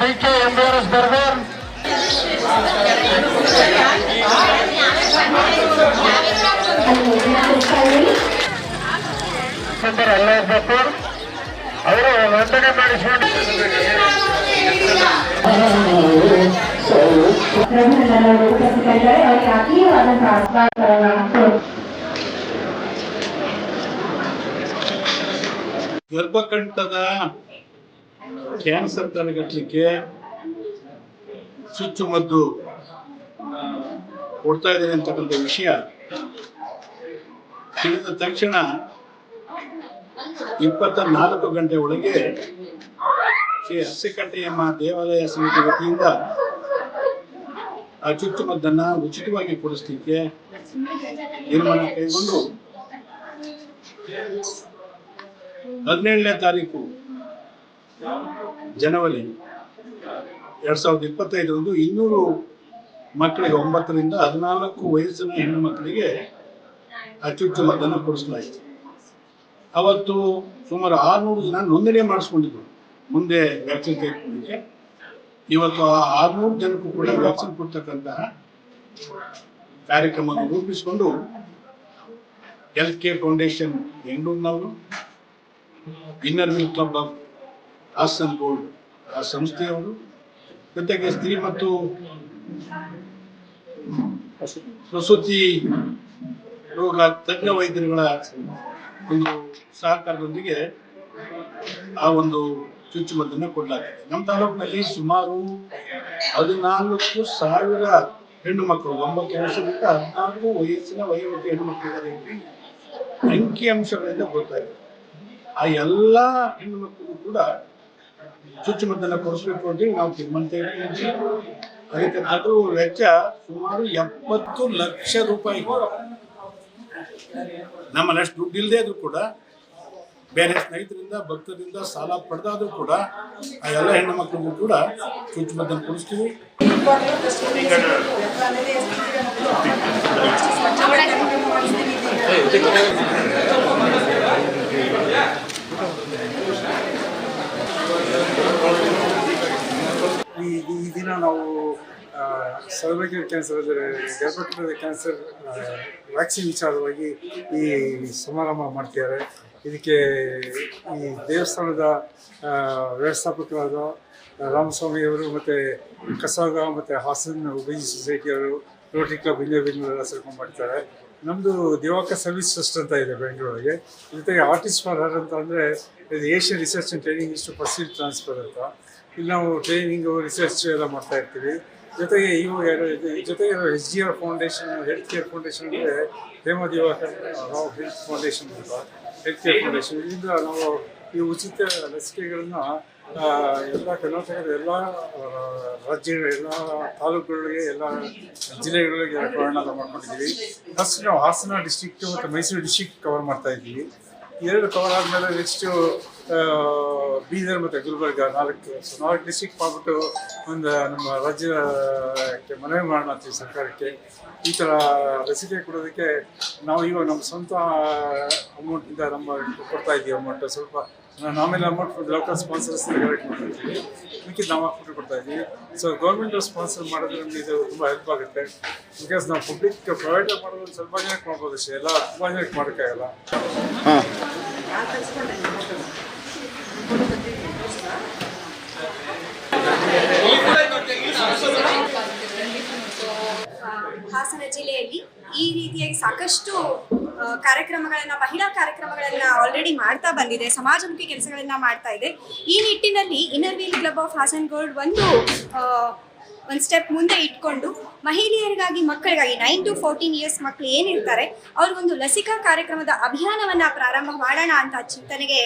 D K ಎಂಬಿಆರ್ಎಸ್ burger ಸುಂದರ ಅಲ್ಲಾಪುರ್ ಅವರು ನೋಂದಣಿ ಮಾಡಿಸಿಕೊಂಡು ಗರ್ಭಕಂಠದ ಕ್ಯಾನ್ಸರ್ ತಡೆಗಟ್ಟಲಿಕ್ಕೆ ಚುಚ್ಚುಮದ್ದು ಕೊಡ್ತಾ ಇದ್ದೇನೆ ಅಂತಕ್ಕಂಥ ವಿಷಯ ತಿಳಿದ ತಕ್ಷಣ ಇಪ್ಪತ್ತ ನಾಲ್ಕು ಗಂಟೆ ಒಳಗೆ ಶ್ರೀ ಅರಸಿಕಟ್ಟೆಯಮ್ಮ ದೇವಾಲಯ ಸಮಿತಿ ವತಿಯಿಂದ ಆ ಚುಚ್ಚುಮದ್ದನ್ನು ಉಚಿತವಾಗಿ ಕೊಡಿಸ್ಲಿಕ್ಕೆ ತೀರ್ಮಾನ ಕೈಗೊಂಡು ಹದಿನೇಳನೇ ತಾರೀಕು ಜನವರಿ ಎರಡ್ ಸಾವಿರದ ಇಪ್ಪತ್ತೈದರಂದು ಇನ್ನೂರು ಮಕ್ಕಳಿಗೆ ಒಂಬತ್ತರಿಂದ ಹದಿನಾಲ್ಕು ವಯಸ್ಸಿನ ಹೆಣ್ಣು ಮಕ್ಕಳಿಗೆ ಚುಚ್ಚುಮದ್ದನ್ನು ಕೊಡಿಸಲಾಯಿತು. ಅವತ್ತು ಸುಮಾರು ಆರುನೂರು ಜನ ನೋಂದಣಿ ಮಾಡಿಸ್ಕೊಂಡಿದ್ರು. ಮುಂದೆ ವ್ಯಾಕ್ಸಿನ್ ತೆಗೆದುಕೊಂಡಿದೆ ಇವತ್ತು ಆರ್ನೂರು ಜನಕ್ಕೂ ಕೂಡ ವ್ಯಾಕ್ಸಿನ್ ಕೊಡ್ತಕ್ಕಂತಹ ಕಾರ್ಯಕ್ರಮವನ್ನು ರೂಪಿಸಿಕೊಂಡು L K foundation ಬೆಂಗಳೂರಿನವರು inner wheel club of Hassan gold ಆ ಸಂಸ್ಥೆಯವರು, ಜೊತೆಗೆ ಸ್ತ್ರೀ ಮತ್ತು ಪ್ರಸೂತಿ ರೋಗ ತಜ್ಞ ವೈದ್ಯರುಗಳ ಒಂದು ಸಹಕಾರದೊಂದಿಗೆ ಆ ಒಂದು ಚುಚ್ಚುಮದ್ದನ್ನು ಕೊಡಲಾಗಿದೆ ನಮ್ಮ ತಾಲೂಕಿನಲ್ಲಿ ಸುಮಾರು ಹದಿನಾಲ್ಕು ಸಾವಿರ ಹೆಣ್ಣು ಮಕ್ಕಳು, ಒಂಬತ್ತು ವರ್ಷದಿಂದ ಹದಿನಾಲ್ಕು ವಯಸ್ಸಿನ ವಯೋಮಿತ ಹೆಣ್ಣು ಮಕ್ಕಳಿದ್ದಾರೆ ಅಂಕಿ ಅಂಶಗಳಿಂದ ಆ ಎಲ್ಲ ಹೆಣ್ಣು ಮಕ್ಕಳು ಕೂಡ ಚುಚ್ಚುಮದ್ದನ್ನ ಕೊಡಿಸ್ಬೇಕು ಅಂತೇಳಿ ನಾವು ತೀರ್ಮಾನ ತೆಗೆದುಕೊಂಡಿದ್ವಿ ಅದಕ್ಕೆ ಅದು ವೆಚ್ಚ ಸುಮಾರು ಎಪ್ಪತ್ತು ಲಕ್ಷ ರೂಪಾಯಿ. ನಮ್ಮಲ್ಲಿ ಅಷ್ಟು ದುಡ್ಡು ಇಲ್ಲದೆ ಆದ್ರೂ ಕೂಡ ಬೇರೆ ಸ್ನೇಹಿತರಿಂದ, ಭಕ್ತರಿಂದ ಸಾಲ ಪಡೆದಾದ್ರೂ ಕೂಡ ಆ ಎಲ್ಲ ಹೆಣ್ಣು ಮಕ್ಕಳಿಗೂ ಕೂಡ ಚುಚ್ಚುಮದ್ದನ್ನು ಕೊಡಿಸ್ತೀವಿ. ಈ ದಿನ ನಾವು ಸರ್ವೈಕಲ್ ಕ್ಯಾನ್ಸರ್ ಅಂದರೆ ಗರ್ಭಕಂಠದ ಕ್ಯಾನ್ಸರ್ ವ್ಯಾಕ್ಸಿನ್ ವಿಚಾರವಾಗಿ ಈ ಸಮಾರಂಭ ಮಾಡ್ತಿದ್ದಾರೆ. ಇದಕ್ಕೆ ಈ ದೇವಸ್ಥಾನದ ವ್ಯವಸ್ಥಾಪಕರಾದ ರಾಮಸ್ವಾಮಿಯವರು ಮತ್ತು ಕಸಾಗ ಮತ್ತು ಹಾಸನ ಉಭಯ ಸೊಸೈಟಿಯವರು, ರೋಟರಿ ಕ್ಲಬ್ ಇಂಡಿಯಾ ಬೆಂಗಳೂರೆಲ್ಲ ಸರ್ಕೊಂಡು ಮಾಡ್ತಾರೆ. ನಮ್ಮದು ದಿವಾಕರ್ ಸರ್ವಿಸ್ ಟ್ರಸ್ಟ್ ಅಂತ ಇದೆ ಬೆಂಗಳೂರಿಗೆ. ಜೊತೆಗೆ ಆರ್ಟಿಸ್ಟ್ ಫಾರ್ ಹರ್ ಅಂತ ಅಂದರೆ ಇದು ಏಷ್ಯನ್ ರಿಸರ್ಚ್ ಆ್ಯಂಡ್ ಟ್ರೈನಿಂಗ್ ಇಷ್ಟು ಪರ್ಸಿಲ್ ಟ್ರಾನ್ಸ್ಫರ್ ಅಂತ. ಇಲ್ಲಿ ನಾವು ಟ್ರೈನಿಂಗು ರಿಸರ್ಚ್ ಎಲ್ಲ ಮಾಡ್ತಾ ಇರ್ತೀವಿ. ಜೊತೆಗೆ ಇವು ಜೊತೆಗೆ S G R foundation, health care foundation ಅಂದರೆ ಹೇಮ ದಿವಾಕರ್ ರಾವ್ ಹೆಲ್ತ್ ಫೌಂಡೇಶನ್ ಅಂತ. ಕೇರ್ ಫೌಂಡೇಶನ್ ಇದರಿಂದ ನಾವು ಈ ಉಚಿತ ಲಸಿಕೆಗಳನ್ನ ಎಲ್ಲ ಕರ್ನಾಟಕದ ಎಲ್ಲ ರಾಜ್ಯಗಳ ಎಲ್ಲ ತಾಲೂಕುಗಳಿಗೆ, ಎಲ್ಲ ಜಿಲ್ಲೆಗಳಿಗೆ ಪ್ರಯಾಣ ಮಾಡ್ಕೊಂಡಿದ್ದೀವಿ. ಫಸ್ಟ್ ನಾವು ಹಾಸನ ಡಿಸ್ಟ್ರಿಕ್ಟ್ ಮತ್ತು ಮೈಸೂರು ಡಿಸ್ಟ್ರಿಕ್ಟ್ ಕವರ್ ಮಾಡ್ತಾ ಇದ್ದೀವಿ. ಎರಡು ಕವರ್ ಆದಮೇಲೆ ನೆಕ್ಸ್ಟು ಬೀದರ್ ಮತ್ತು ಗುಲ್ಬರ್ಗ ನಾಲ್ಕು. ಸೊ ನಾಲ್ಕು ಡಿಸ್ಟಿಕ್ ಮಾಡ್ಬಿಟ್ಟು ಒಂದು ನಮ್ಮ ರಾಜ್ಯಕ್ಕೆ ಮನವಿ ಮಾಡೋಣ ಅಂತೀವಿ ಸರ್ಕಾರಕ್ಕೆ. ಈ ಥರ ಲಸಿಕೆ ಕೊಡೋದಕ್ಕೆ ನಾವು ಇವಾಗ ನಮ್ಮ ಸ್ವಂತ ಅಮೌಂಟಿಂದ ನಮ್ಮ ಕೊಡ್ತಾ ಇದ್ದೀವಿ ಅಮೌಂಟ್ ಸ್ವಲ್ಪ ನಾನು ಆಮೇಲೆ ಅಮೌಂಟ್ ಲೋಕಲ್ ಸ್ಪಾನ್ಸರ್ಸ್ ಕಲೆಕ್ಟ್ ಮಾಡ್ತಿದ್ದೀವಿ ಮಿಕ್ಕಿದ್ದು ನಾವು ಹಾಕ್ಬಿಟ್ಟು ಕೊಡ್ತಾ ಇದ್ದೀವಿ. ಸೊ ಗೌರ್ಮೆಂಟ್ ಸ್ಪಾನ್ಸರ್ ಮಾಡಿದ್ರೆ ನಮಗೆ ಇದು ತುಂಬ ಹೆಲ್ಪ್ ಆಗುತ್ತೆ. ಬಿಕಾಸ್ ನಾವು ಪಬ್ಲಿಕ್ ಪ್ರೊವೈಡ್ ಮಾಡೋದು ಸ್ವಲ್ಪ ಜನಕ್ಕೆ ಮಾಡ್ಬೋದು ಅಷ್ಟೇ. ಎಲ್ಲ ತುಂಬ ಜನಕ್ಕೆ ಮಾಡೋಕ್ಕಾಗಲ್ಲ ಹಾಸನ ಜಿಲ್ಲೆಯಲ್ಲಿ ಈ ರೀತಿಯಾಗಿ ಸಾಕಷ್ಟು ಕಾರ್ಯಕ್ರಮಗಳನ್ನ, ಮಹಿಳಾ ಕಾರ್ಯಕ್ರಮಗಳನ್ನ ಆಲ್ರೆಡಿ ಮಾಡ್ತಾ ಬಂದಿದೆ, ಸಮಾಜಮುಖಿ ಕೆಲಸಗಳನ್ನ ಮಾಡ್ತಾ ಇದೆ. ಈ ನಿಟ್ಟಿನಲ್ಲಿ inner wheel club of Hassan gold ಒಂದು ಒಂದು ಸ್ಟೆಪ್ ಮುಂದೆ ಇಟ್ಕೊಂಡು ಮಹಿಳೆಯರಿಗಾಗಿ, ಮಕ್ಕಳಿಗಾಗಿ ನೈನ್ ಟು ಫೋರ್ಟೀನ್ ಇಯರ್ಸ್ ಮಕ್ಕಳು ಏನಿರ್ತಾರೆ, ಅವ್ರಿಗೊಂದು ಲಸಿಕಾ ಕಾರ್ಯಕ್ರಮದ ಅಭಿಯಾನವನ್ನ ಪ್ರಾರಂಭ ಮಾಡೋಣ ಅಂತ ಚಿಂತನೆಗೆ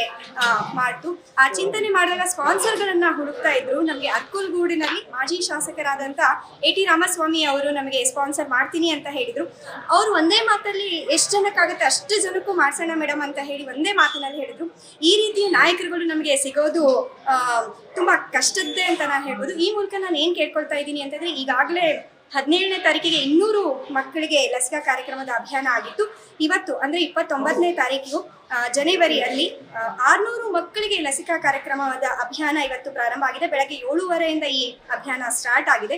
ಮಾಡ್ತು. ಆ ಚಿಂತನೆ ಮಾಡಿದಾಗ ಸ್ಪಾನ್ಸರ್ಗಳನ್ನು ಹುಡುಕ್ತಾ ಇದ್ರು. ನಮಗೆ ಅರ್ಕುಲ್ಗೂಡಿನಲ್ಲಿ ಮಾಜಿ ಶಾಸಕರಾದಂಥ ಎ ಟಿ ರಾಮಸ್ವಾಮಿ ಅವರು ನಮಗೆ ಸ್ಪಾನ್ಸರ್ ಮಾಡ್ತೀನಿ ಅಂತ ಹೇಳಿದರು. ಅವರು ಒಂದೇ ಮಾತಲ್ಲಿ ಎಷ್ಟು ಜನಕ್ಕಾಗುತ್ತೆ ಅಷ್ಟು ಜನಕ್ಕೂ ಮಾಡ್ಸೋಣ ಮೇಡಮ್ ಅಂತ ಹೇಳಿ ಒಂದೇ ಮಾತಿನಲ್ಲಿ ಹೇಳಿದ್ರು. ಈ ರೀತಿಯ ನಾಯಕರುಗಳು ನಮಗೆ ಸಿಗೋದು ತುಂಬಾ ಕಷ್ಟದ್ದೇ ಅಂತ ನಾನು ಹೇಳ್ಬೋದು. ಈ ಮೂಲಕ ನಾನು ಏನು ಕೇಳ್ಕೊಳ್ತಾ ಇದ್ದೀನಿ ಅಂತಂದ್ರೆ ಈಗಾಗಲೇ ಹದಿನೇಳನೇ ತಾರೀಕಿಗೆ ಇನ್ನೂರು ಮಕ್ಕಳಿಗೆ ಲಸಿಕಾ ಕಾರ್ಯಕ್ರಮದ ಅಭಿಯಾನ ಆಗಿತ್ತು. ಇವತ್ತು ಅಂದ್ರೆ ಇಪ್ಪತ್ತೊಂಬತ್ತನೇ ತಾರೀಕು ಜನವರಿಯಲ್ಲಿ ಆರ್ನೂರು ಮಕ್ಕಳಿಗೆ ಲಸಿಕಾ ಕಾರ್ಯಕ್ರಮದ ಅಭಿಯಾನ ಇವತ್ತು ಪ್ರಾರಂಭ ಆಗಿದೆ. ಬೆಳಗ್ಗೆ ಏಳುವರೆಯಿಂದ ಈ ಅಭಿಯಾನ ಸ್ಟಾರ್ಟ್ ಆಗಿದೆ.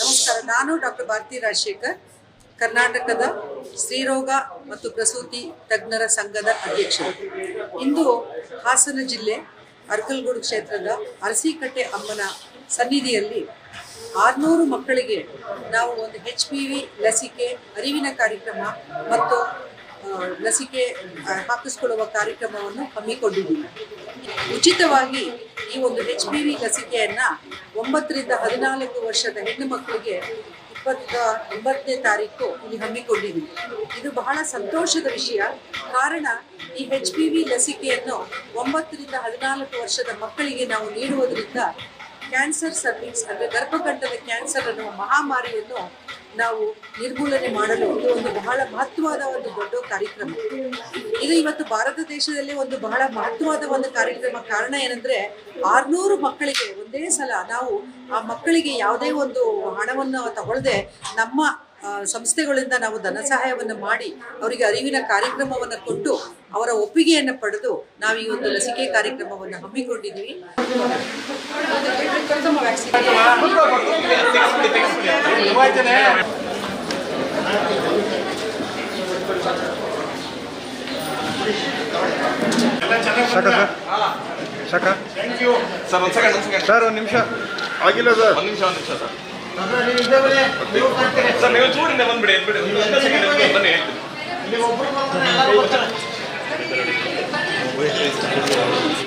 ನಮಸ್ಕಾರ, ನಾನು ಡಾಕ್ಟರ್ ಭಾರತಿ ರಾಜಶೇಖರ್. ಕರ್ನಾಟಕದ ಸ್ತ್ರೀರೋಗ ಮತ್ತು ಪ್ರಸೂತಿ ತಜ್ಞರ ಸಂಘದ ಅಧ್ಯಕ್ಷರು ಇಂದು ಹಾಸನ ಜಿಲ್ಲೆ ಅರ್ಕಲ್ಗೂಡು ಕ್ಷೇತ್ರದ ಅರಸೀಕಟ್ಟೆ ಅಮ್ಮನ ಸನ್ನಿಧಿಯಲ್ಲಿ ಆರುನೂರು ಮಕ್ಕಳಿಗೆ ನಾವು ಒಂದು ಹೆಚ್ ಪಿ ವಿ ಲಸಿಕೆ, ಅರಿವಿನ ಕಾರ್ಯಕ್ರಮ ಮತ್ತು ಲಸಿಕೆ ಹಾಕಿಸ್ಕೊಳ್ಳುವ ಕಾರ್ಯಕ್ರಮವನ್ನು ಹಮ್ಮಿಕೊಂಡಿದ್ದೀವಿ. ಉಚಿತವಾಗಿ ಈ ಒಂದು ಹೆಚ್ ಪಿ ವಿ ಲಸಿಕೆಯನ್ನು ಒಂಬತ್ತರಿಂದ ಹದಿನಾಲ್ಕು ವರ್ಷದ ಹೆಣ್ಣು ಮಕ್ಕಳಿಗೆ ಇಪ್ಪತ್ತ, ಒಂಬತ್ತನೇ ತಾರೀಕು ಇಲ್ಲಿ ಹಮ್ಮಿಕೊಂಡಿದ್ದೀವಿ. ಇದು ಬಹಳ ಸಂತೋಷದ ವಿಷಯ. ಕಾರಣ ಈ ಹೆಚ್ ಪಿ ವಿ ಲಸಿಕೆಯನ್ನು ಒಂಬತ್ತರಿಂದ ಹದಿನಾಲ್ಕು ವರ್ಷದ ಮಕ್ಕಳಿಗೆ ನಾವು ನೀಡುವುದರಿಂದ ಕ್ಯಾನ್ಸರ್ ಸರ್ವಿಕ್ಸ್ ಅಂದರೆ ಗರ್ಭಕಂಠದ ಕ್ಯಾನ್ಸರ್ ಅನ್ನುವ ಮಹಾಮಾರಿಯನ್ನು ನಾವು ನಿರ್ಮೂಲನೆ ಮಾಡಲು ಇದು ಒಂದು ಬಹಳ ಮಹತ್ವವಾದ ಒಂದು ದೊಡ್ಡ ಕಾರ್ಯಕ್ರಮ. ಇದು ಇವತ್ತು ಭಾರತ ದೇಶದಲ್ಲಿ ಒಂದು ಬಹಳ ಮಹತ್ವವಾದ ಒಂದು ಕಾರ್ಯಕ್ರಮ ಕಾರಣ ಏನಂದ್ರೆ ಆರ್ನೂರು ಮಕ್ಕಳಿಗೆ ಒಂದೇ ಸಲ ನಾವು ಆ ಮಕ್ಕಳಿಗೆ ಯಾವುದೇ ಒಂದು ಹಣವನ್ನು ತಗೊಳ್ಳದೆ ನಮ್ಮ ಸಂಸ್ಥೆಗಳಿಂದ ನಾವು ಧನ ಸಹಾಯವನ್ನು ಮಾಡಿ ಅವರಿಗೆ ಅರಿವಿನ ಕಾರ್ಯಕ್ರಮವನ್ನು ಕೊಟ್ಟು ಅವರ ಒಪ್ಪಿಗೆಯನ್ನು ಪಡೆದು ನಾವು ಈ ಒಂದು ಲಸಿಕೆ ಕಾರ್ಯಕ್ರಮವನ್ನು ಹಮ್ಮಿಕೊಂಡಿದ್ದೀವಿ. ಸರ್ ಒಂದು ನಿಮಿಷ. ಆಗಿಲ್ಲ ಸರ್. ಒಂದು ನಿಮಿಷ ಒಂದು ನಿಮಿಷ ಸರ್. ಸರ್ ನೀವು ಚೂರಿಂದ ಬಂದ್ಬಿಡಿ ಎದ್ಬಿಡಿ ಒಂದು ಸೆಕೆಂಡ್ ಬನ್ನಿ ಹೇಳ್ತೀನಿ.